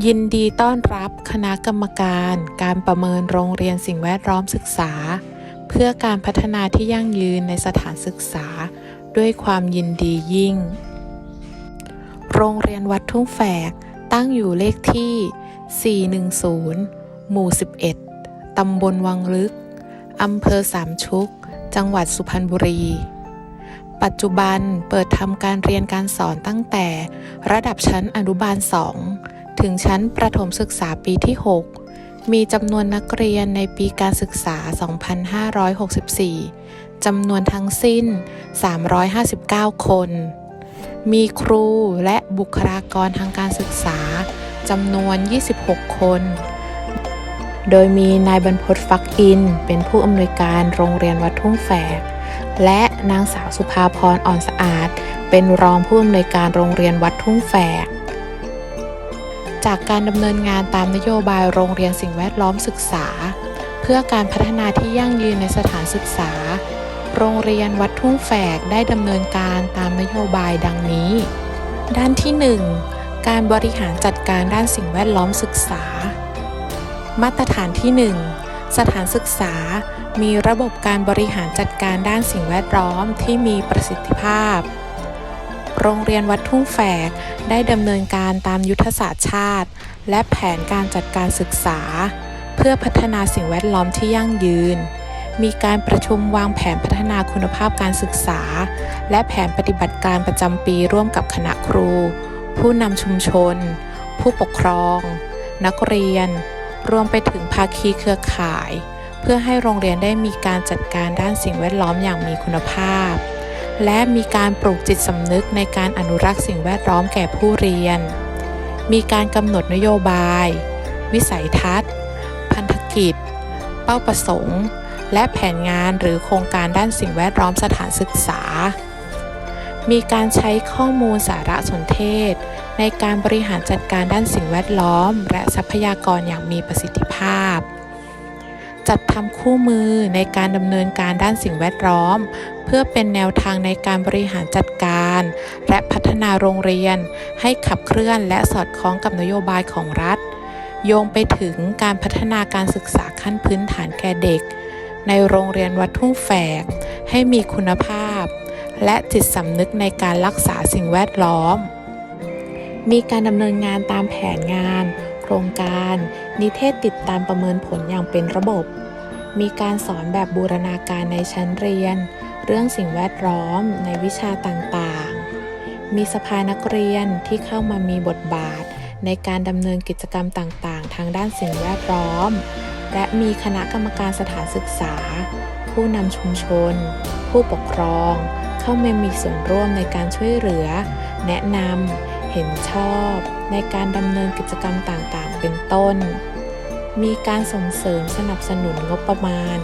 ยินดีต้อนรับคณะกรรมการการประเมินโรงเรียนสิ่งแวดล้อมศึกษา เพื่อการพัฒนาที่ยั่งยืนในสถานศึกษา ด้วยความยินดียิ่ง โรงเรียนวัดทุ่งแฝกตั้งอยู่เลขที่ 410 หมู่ 11 ตำบลวังลึก อำเภอสามชุก จังหวัดสุพรรณบุรี ปัจจุบันเปิดทำการเรียนการสอนตั้งแต่ระดับชั้นอนุบาล 2 ถึงชั้นประถมศึกษาปีที่ 6 มีจำนวนนักเรียนในปีการศึกษา 2564 จำนวนทั้งสิ้น 359 คน มีครูและบุคลากรทางการศึกษาจำนวน 26 คน โดยมีนายบรรพตฟักอิน เป็นผู้อำนวยการโรงเรียนวัดทุ่งแฝก และนางสาวสุภาพรอ่อนสะอาด เป็นรองผู้อำนวยการโรงเรียนวัดทุ่งแฝก จากการดำเนินงานตามนโยบายโรงเรียนสิ่งแวดล้อมศึกษา เพื่อการพัฒนาที่ยั่งยืนในสถานศึกษา โรงเรียนวัดทุ่งแฝกได้ดำเนินการตามนโยบายดังนี้ ด้านที่ 1 การบริหารจัดการด้านสิ่งแวดล้อมศึกษา มาตรฐานที่ 1 สถานศึกษา มีระบบการบริหารจัดการด้านสิ่งแวดล้อมที่มีประสิทธิภาพ โรงเรียนวัดทุ่งแฝกได้ดำเนินการตามยุทธศาสตร์ชาติ และแผนการจัดการศึกษา เพื่อพัฒนาสิ่งแวดล้อมที่ยั่งยืน มีการประชุมวางแผนพัฒนาคุณภาพการศึกษา และแผนปฏิบัติการประจำปีร่วมกับคณะครู ผู้นำชุมชน ผู้ปกครอง นักเรียน รวมไปถึงภาคีเครือข่าย เพื่อให้โรงเรียนได้มีการจัดการด้านสิ่งแวดล้อมอย่างมีคุณภาพ และมีการปลูกจิตสำนึกในการอนุรักษ์สิ่งแวดล้อมแก่ผู้เรียน มีการกำหนดนโยบาย วิสัยทัศน์ พันธกิจ เป้าประสงค์ และแผนงานหรือโครงการด้านสิ่งแวดล้อมสถานศึกษา มีการใช้ข้อมูลสารสนเทศ ในการบริหารจัดการด้านสิ่งแวดล้อม และทรัพยากรอย่างมีประสิทธิภาพจัดทำคู่มือในการดำเนินการด้านสิ่งแวดล้อม พื่อเป็นแนวทางในการบริหารจัดการ และพัฒนาโรงเรียน ให้ขับเคลื่อนและสอดคล้องกับนโยบายของรัฐ โยงไปถึงการพัฒนาการศึกษาขั้นพื้นฐานแก่เด็ก ในโรงเรียนวัดทุ่งแฝก ให้มีคุณภาพ และจิตสำนึกในการรักษาสิ่งแวดล้อม มีการดำเนินงานตามแผนงาน โครงการ นิเทศติดตามประเมินผลอย่างเป็นระบบมีการสอนแบบบูรณาการในชั้นเรียน รื่องสิ่งแวดล้อมในวิชาต่างๆ มีสภานักเรียนที่เข้ามามีบทบาท ในการดำเนินกิจกรรมต่างๆ ทางด้านสิ่งแวดล้อม และมีคณะกรรมการสถานศึกษา ผู้นำชุมชน ผู้ปกครอง เข้ามามีส่วนร่วมในการช่วยเหลือ แนะนำเห็นชอบ ในการดำเนินกิจกรรมต่างๆ เป็นต้น มีการส่งเสริมสนับสนุนงบประมาณ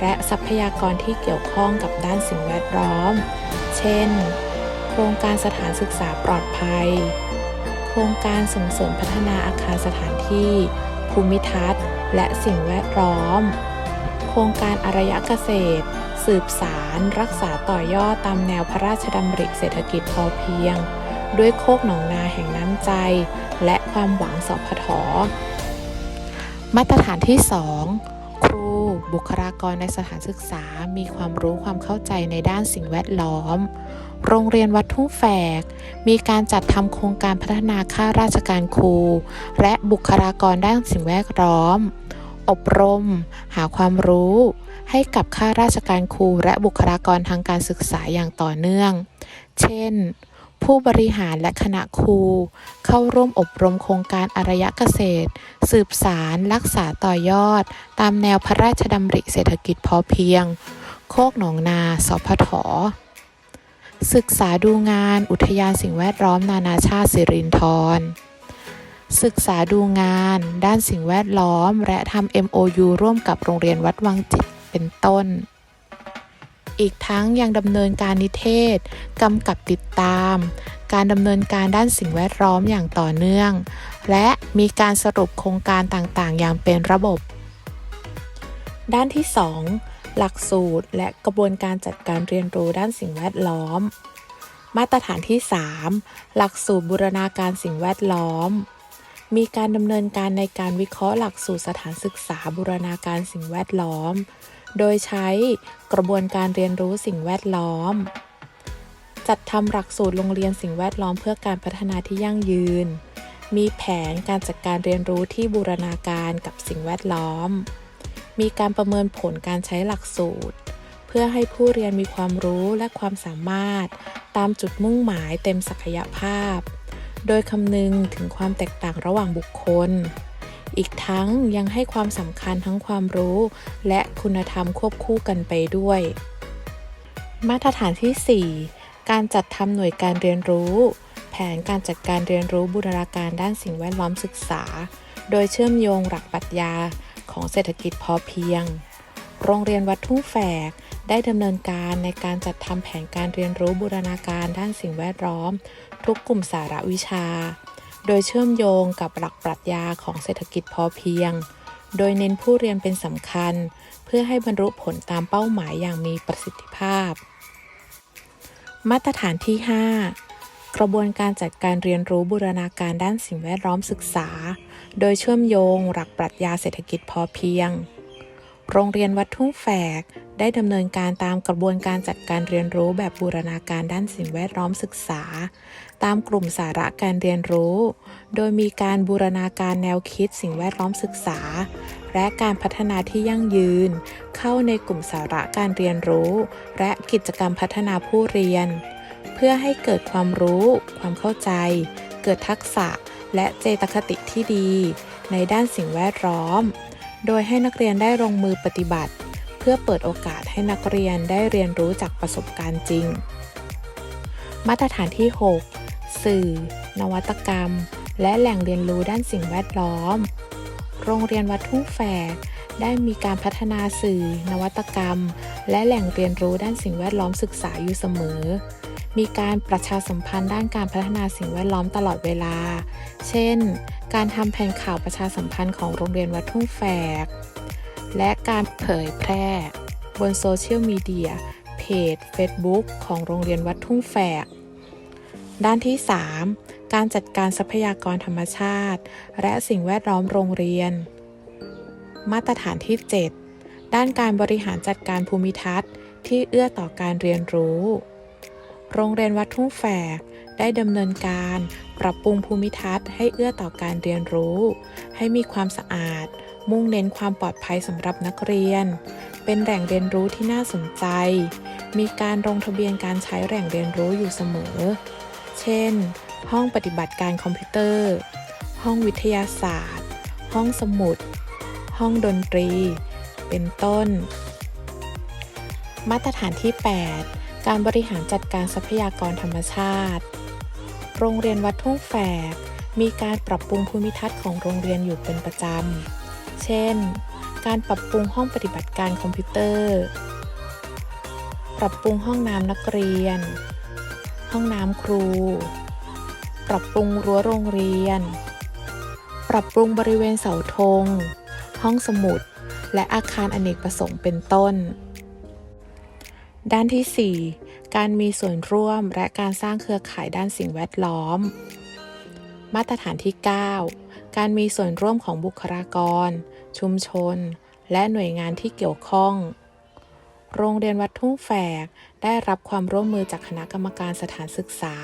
และทรัพยากรที่เกี่ยวข้องกับด้านสิ่งแวดล้อม เช่น โครงการสถานศึกษาปลอดภัย โครงการส่งเสริมพัฒนาอาคารสถานที่ ภูมิทัศน์ และสิ่งแวดล้อม โครงการอารยะเกษตร สืบสาร รักษาต่อยอดตามแนวพระราชดำริเศรษฐกิจพอเพียง ด้วยโคกหนองนาแห่งน้ำใจ และความหวังสพทมาตรฐานที่ 2 ครู บุคลากรในสถานศึกษามีความรู้ความเข้าใจในด้านสิ่งแวดล้อม โรงเรียนวัดทุ่งแฝก มีการจัดทำโครงการพัฒนาข้าราชการครู และบุคลากรด้านสิ่งแวดล้อม อบรม หาความรู้ ให้กับข้าราชการครูและบุคลากรทางการศึกษาอย่างต่อเนื่อง เช่น ผู้บริหารและคณะครู เข้าร่วมอบรมโครงการอารยะเกษตร สืบสาร รักษาต่อยอด ตามแนวพระราชดำริเศรษฐกิจพอเพียง โคกหนองนา สพทศึกษาดูงานอุทยานสิ่งแวดล้อมนานาชาติสิรินธรศึกษาดูงาน ด้านสิ่งแวดล้อม และทำ MOU ร่วมกับโรงเรียนวัดวังจิตเป็นต้น อีกทั้งยังดำเนินการนิเทศกำกับติดตาม การดำเนินการด้านสิ่งแวดล้อมอย่างต่อเนื่อง และมีการสรุปโครงการต่างๆ อย่างเป็นระบบ ด้านที่ 2 หลักสูตรและกระบวนการจัดการเรียนรู้ด้านสิ่งแวดล้อม มาตรฐานที่ 3 หลักสูตรบูรณาการสิ่งแวดล้อมมีการดำเนินการในการวิเคราะห์หลักสูตรสถานศึกษาบูรณาการสิ่งแวดล้อม โดยใช้กระบวนการเรียนรู้สิ่งแวดล้อม จัดทำหลักสูตรโรงเรียนสิ่งแวดล้อมเพื่อการพัฒนาที่ยั่งยืน มีแผนการจัดการเรียนรู้ที่บูรณาการกับสิ่งแวดล้อม มีการประเมินผลการใช้หลักสูตร เพื่อให้ผู้เรียนมีความรู้และความสามารถ ตามจุดมุ่งหมายเต็มศักยภาพ โดยคำนึงถึงความแตกต่างระหว่างบุคคล อีกทั้งยังให้ความสำคัญทั้งความรู้ และคุณธรรมควบคู่กันไปด้วย มาตรฐานที่ 4 การจัดทำหน่วยการเรียนรู้ แผนการจัดการเรียนรู้บูรณาการด้านสิ่งแวดล้อมศึกษา โดยเชื่อมโยงหลักปรัชญาของเศรษฐกิจพอเพียง โรงเรียนวัดทุ่งแฝกได้ดำเนินการในการจัดทำแผนการเรียนรู้บูรณาการด้านสิ่งแวดล้อม ทุกกลุ่มสาระวิชา โดยเชื่อมโยงกับหลักปรัชญาของเศรษฐกิจพอเพียง โดยเน้นผู้เรียนเป็นสำคัญ เพื่อให้บรรลุผลตามเป้าหมายอย่างมีประสิทธิภาพ มาตรฐานที่ 5 กระบวนการจัดการเรียนรู้บูรณาการด้านสิ่งแวดล้อมศึกษา โดยเชื่อมโยงหลักปรัชญาเศรษฐกิจพอเพียง โรงเรียนวัดทุ่งแฝกได้ดำเนินการตามกระบวนการจัดการเรียนรู้แบบบูรณาการด้านสิ่งแวดล้อมศึกษา ตามกลุ่มสาระการเรียนรู้ โดยมีการบูรณาการแนวคิดสิ่งแวดล้อมศึกษา และการพัฒนาที่ยั่งยืน เข้าในกลุ่มสาระการเรียนรู้ และกิจกรรมพัฒนาผู้เรียน เพื่อให้เกิดความรู้ ความเข้าใจ เกิดทักษะและเจตคติที่ดี ในด้านสิ่งแวดล้อม โดยให้นักเรียนได้ลงมือปฏิบัติ เพื่อเปิดโอกาสให้นักเรียนได้เรียนรู้จากประสบการณ์จริง มาตรฐานที่ 6 สื่อ นวัตกรรม และแหล่งเรียนรู้ด้านสิ่งแวดล้อม โรงเรียนวัดทุ่งแฝกได้มีการพัฒนาสื่อ นวัตกรรม และแหล่งเรียนรู้ด้านสิ่งแวดล้อมศึกษาอยู่เสมอ มีการประชาสัมพันธ์ด้านการพัฒนาสิ่งแวดล้อมตลอดเวลา เช่น การทำแผ่นข่าวประชาสัมพันธ์ของโรงเรียนวัดทุ่งแฝก และการเผยแพร่ บนโซเชียลมีเดีย เพจ Facebook ของโรงเรียนวัดทุ่งแฝก ด้านที่ 3 การจัดการทรัพยากรธรรมชาติ และสิ่งแวดล้อมโรงเรียน มาตรฐานที่ 7 ด้านการบริหารจัดการภูมิทัศน์ ที่เอื้อต่อการเรียนรู้ โรงเรียนวัดทุ่งแฝกได้ดำเนินการปรับปรุงภูมิทัศน์ให้เอื้อต่อการเรียนรู้ ให้มีความสะอาด มุ่งเน้นความปลอดภัยสำหรับนักเรียน เป็นแหล่งเรียนรู้ที่น่าสนใจ มีการลงทะเบียนการใช้แหล่งเรียนรู้อยู่เสมอ เช่น ห้องปฏิบัติการคอมพิวเตอร์ ห้องวิทยาศาสตร์ ห้องสมุด ห้องดนตรี เป็นต้น มาตรฐานที่ 8 การบริหารจัดการทรัพยากรธรรมชาติ โรงเรียนวัดทุ่งแฝก มีการปรับปรุงภูมิทัศน์ของโรงเรียนอยู่เป็นประจำ เช่น การปรับปรุงห้องปฏิบัติการคอมพิวเตอร์ ปรับปรุงห้องน้ำนักเรียน ห้องน้ำครู ปรับปรุงรั้วโรงเรียน ปรับปรุงบริเวณเสาธง ห้องสมุด และอาคารอเนกประสงค์เป็นต้น ด้านที่ 4 การมีส่วนร่วมและการสร้างเครือข่ายด้านสิ่งแวดล้อม มาตรฐานที่ 9 การมีส่วนร่วมของบุคลากร ชุมชน และหน่วยงานที่เกี่ยวข้อง โรงเรียนวัดทุ่งแฝก ได้รับความร่วมมือจากคณะกรรมการสถานศึกษา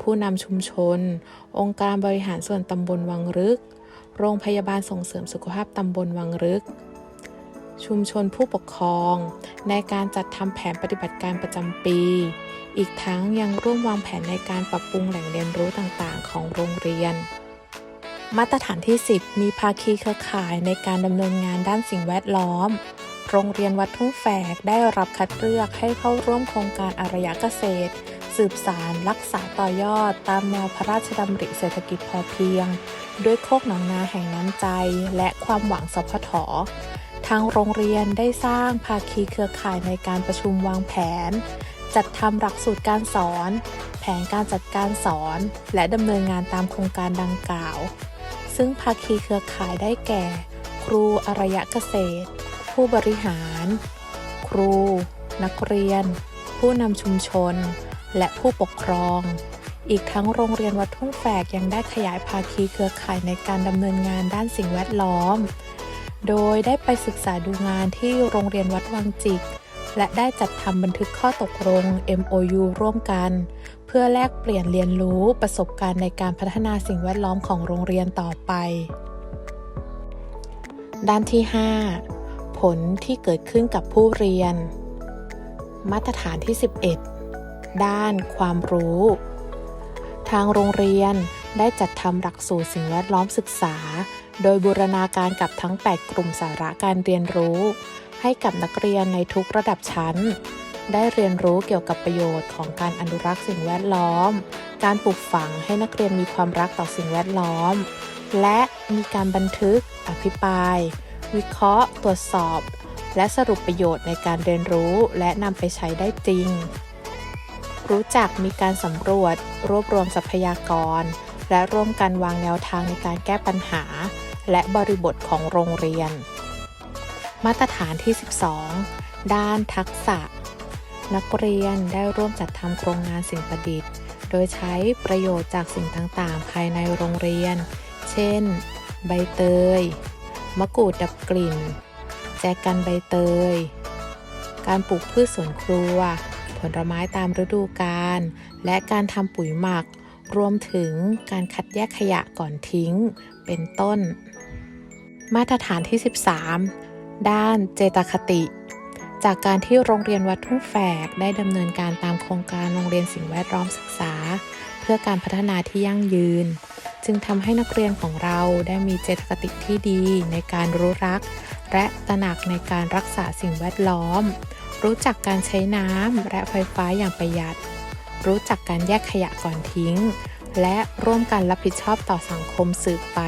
ผู้นำชุมชน องค์การบริหารส่วนตำบลวังรึก โรงพยาบาลส่งเสริมสุขภาพตำบลวังรึก ชุมชนผู้ปกครอง ในการจัดทำแผนปฏิบัติการประจำปี อีกทั้งยังร่วมวางแผนในการปรับปรุงแหล่งเรียนรู้ต่างๆ ของโรงเรียนมาตรฐานที่ 10 มีภาคีเครือข่ายในการดำเนินงานด้านสิ่งแวดล้อม โรงเรียนวัดทุ่งแฝกได้รับคัดเลือกให้เข้าร่วมโครงการอารยเกษตร สืบสารรักษาต่อยอด ตามแนวพระราชดำริเศรษฐกิจพอเพียง ด้วยโคกหนองนาแห่งน้ำใจ และความหวังสพททางโรงเรียนได้สร้างภาคีเครือข่ายในการประชุมวางแผน จัดทำหลักสูตรการสอน แผนการจัดการสอน และดำเนินงานตามโครงการดังกล่าว ซึ่งภาคีเครือข่ายได้แก่ ครูอารยเกษตร ผู้บริหาร ครู นักเรียน ผู้นำชุมชน และผู้ปกครอง อีกทั้งโรงเรียนวัดทุ่งแฝกยังได้ขยายภาคีเครือข่ายในการดำเนินงานด้านสิ่งแวดล้อม โดยได้ไปศึกษาดูงานที่โรงเรียนวัดวังจิกและได้จัดทำบันทึกข้อตกลง MOU ร่วมกัน เพื่อแลกเปลี่ยนเรียนรู้ประสบการณ์ในการพัฒนาสิ่งแวดล้อมของโรงเรียนต่อไป ด้านที่ 5 ผลที่เกิดขึ้นกับผู้เรียน มาตรฐานที่ 11 ด้านความรู้ ทางโรงเรียนได้จัดทำหลักสูตรสิ่งแวดล้อมศึกษา โดยบูรณาการกับทั้ง 8 กลุ่มสาระการเรียนรู้ ให้กับนักเรียนในทุกระดับชั้น ได้เรียนรู้เกี่ยวกับประโยชน์ของการอนุรักษ์สิ่งแวดล้อม การปลูกฝังให้นักเรียนมีความรักต่อสิ่งแวดล้อม และมีการบันทึก อภิปราย วิเคราะห์ ตรวจสอบ และสรุปประโยชน์ในการเรียนรู้และนำไปใช้ได้จริง รู้จักมีการสำรวจ รวบรวมทรัพยากร และร่วมกันวางแนวทางในการแก้ปัญหา และบริบทของโรงเรียน มาตรฐานที่ 12 ด้านทักษะ นักเรียนได้ร่วมจัดทำโครงงานสิ่งประดิษฐ์ โดยใช้ประโยชน์จากสิ่งต่างๆ ภายในโรงเรียน เช่น ใบเตย มะกรูดดับกลิ่น แจกันใบเตย การปลูกพืชสวนครัว ผลไม้ตามฤดูกาล และการทำปุ๋ยหมัก รวมถึงการคัดแยกขยะก่อนทิ้ง เป็นต้น มาตรฐานที่ 13 ด้านเจตคติ จากการที่โรงเรียนวัดทุ่งแฝกได้ดำเนินการตามโครงการโรงเรียนสิ่งแวดล้อมศึกษา เพื่อการพัฒนาที่ยั่งยืน จึงทำให้นักเรียนของเราได้มีเจตคติที่ดีในการรู้รัก และตระหนักในการรักษาสิ่งแวดล้อม รู้จักการใช้น้ำและไฟฟ้าอย่างประหยัด รู้จักการแยกขยะก่อนทิ้ง และร่วมกันรับผิดชอบต่อสังคมสืบไป